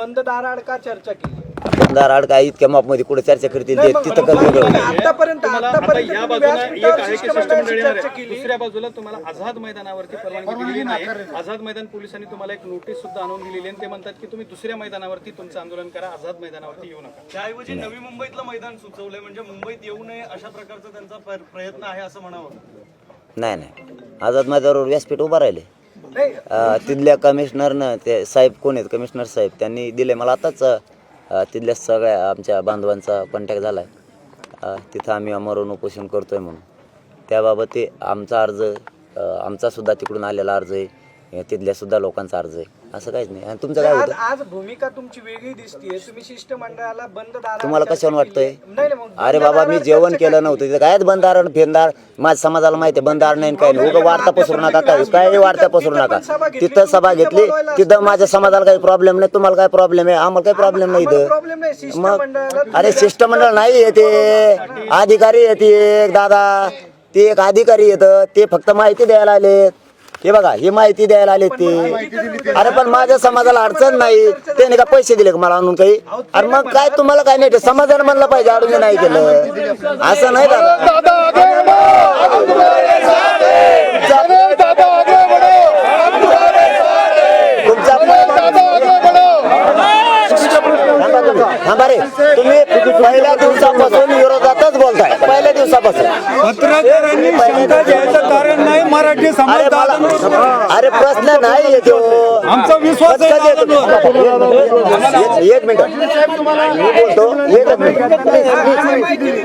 बंद दाराआड का चर्चा केली. दाराड काय इतक्या मापमध्ये कुठे चर्चा करतील ते तिथं मग- कर वेगळं मग- आतापर्यंत आतापर्यंत या तुम्ही बाजूला एक व्यासपीठावर आहे की शिष्टमंडळाची शिष्टमंडळ येणार चर्चा आहे. केली. दुसऱ्या बाजूला तुम्हाला आझाद मैदानावरती परवानगी दिलेली नाही. आझाद मैदान पोलिसांनी तुम्हाला एक नोटीस सुद्धा आणून दिलेली आहे आणि ते म्हणतात की तुम्ही दुसऱ्या मैदानावरती तुमचं आंदोलन करा आझाद मैदानावरती येऊ नका. त्याऐवजी नवी मुंबईतलं मैदान सुचवलंय म्हणजे मुंबईत येऊ नये अशा प्रकारचा त्यांचा प्र- प्रयत्न आहे असं म्हणावं. नाही नाही. आझाद मैदानावर व्यासपीठ उभा राहिले तिथल्या कमिशनरनं ते साहेब कोण आहेत? कमिशनर साहेब त्यांनी दिले मला आताच तिथल्या सगळ्या आमच्या बांधवांचा कॉन्टॅक्ट झाला आहे तिथं आम्ही अमरून उपोषण करतो आहे म्हणून. त्याबाबत ते आमचा अर्ज आमचासुद्धा तिकडून आलेला अर्ज आहे. तिथल्यासुद्धा लोकांचा अर्ज आहे. असं काहीच नाही. आणि तुमचं काय आज होतं? आज भूमिका तुमची वेगळी दिसतीये. तुम्ही शिष्टमंडळाला बंद दाराआड तुम्हाला कशावर वाटतंय केली. नाही नाही, मग अरे बंद बाबा मी दाराआड जेवण चर्चा केलं. नव्हतं. तिथं काय बंदार फेंदार माझ्या समाजाला माहिती आहे बंदार नाही काय नाही. उगं वार्ता पसरू नका काय काय वार्ता पसरू नका. तिथं सभा घेतली. तिथं माझ्या समाजाला काही प्रॉब्लेम नाही तुम्हाला काय प्रॉब्लेम आहे? आम्हाला काही प्रॉब्लेम नाही आम्हाला इथं. मग शिष्टमंडळाला अरे शिष्टमंडळ नाही येते. अधिकारी येते एक दादा. ते एक अधिकारी येतं. ते फक्त माहिती द्यायला आलेत. हे बघा ही माहिती द्यायला आलेत ते. अरे पण माझ्या समाजाला अडचण नाही. त्याने का पैसे दिले का मला आणून काही? अरे मग काय तुम्हाला काय नाही ते समाजाने म्हणलं पाहिजे अडून नाही केलं. असं नाही दादा. तुमचा. थांबा रे. तुम्ही पहिल्या दिवसापासून मराठी अरे समाज मला अरे प्रश्न नाही येतो. आमचा विश्वास आहे एक एक मिनिट. मी बोलतो. एकच मिनिट. प्लीज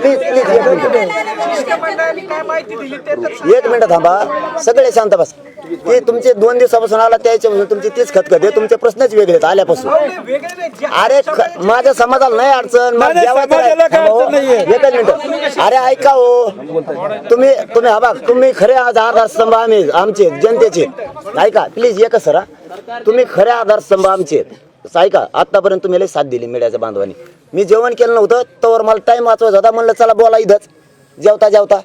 प्लीज प्लीज एक मिनिट. शिष्टमंडळाने काय माहिती दिली. ते तर सांगा. एक मिनिट थांबा. सगळे शांत बस. ते तुमचे दोन दिवसापासून आला त्याच्यापासून तुमची तीच खतखत आहे तुमचे प्रश्नच वेगळे आहेत आल्यापासून. अरे ख- माझ्या समाजाला नाही अडचण? समाजाला काय हो. नाहीये. एकच मिनिट. अरे ऐका हो. तुम्ही तुम्ही हा बघ तुम्ही खरे आज आधारस्तंभ आम्ही आमचे जनतेचे. ऐका प्लीज एकच सर हा. तुम्ही खरे आधारस्तंभ आमचे आहेत. ऐका आतापर्यंत तुम्ही लई साथ दिली मीडियाच्या बांधवांनी. मी जेवण केलं नव्हतं तर मला टाइम वाचवायचा होता म्हणलं चला बोला इथंच. जेवता जेवता.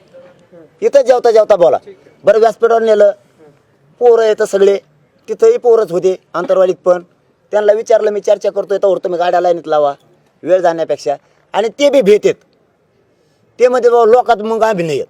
इथंच जेवता जेवता बोला. बरं व्यासपीठावर नेलं. पोरं येतं सगळे. तिथंही पोरच होते अंतरवालीत पण. त्यांना विचारलं मी चर्चा करतो तर तुम्ही गाड्या लाईनीत लावा वेळ जाण्यापेक्षा. आणि ते बी भेटेत. ते मध्ये बाबा लोकात मग आम्ही नाही येत.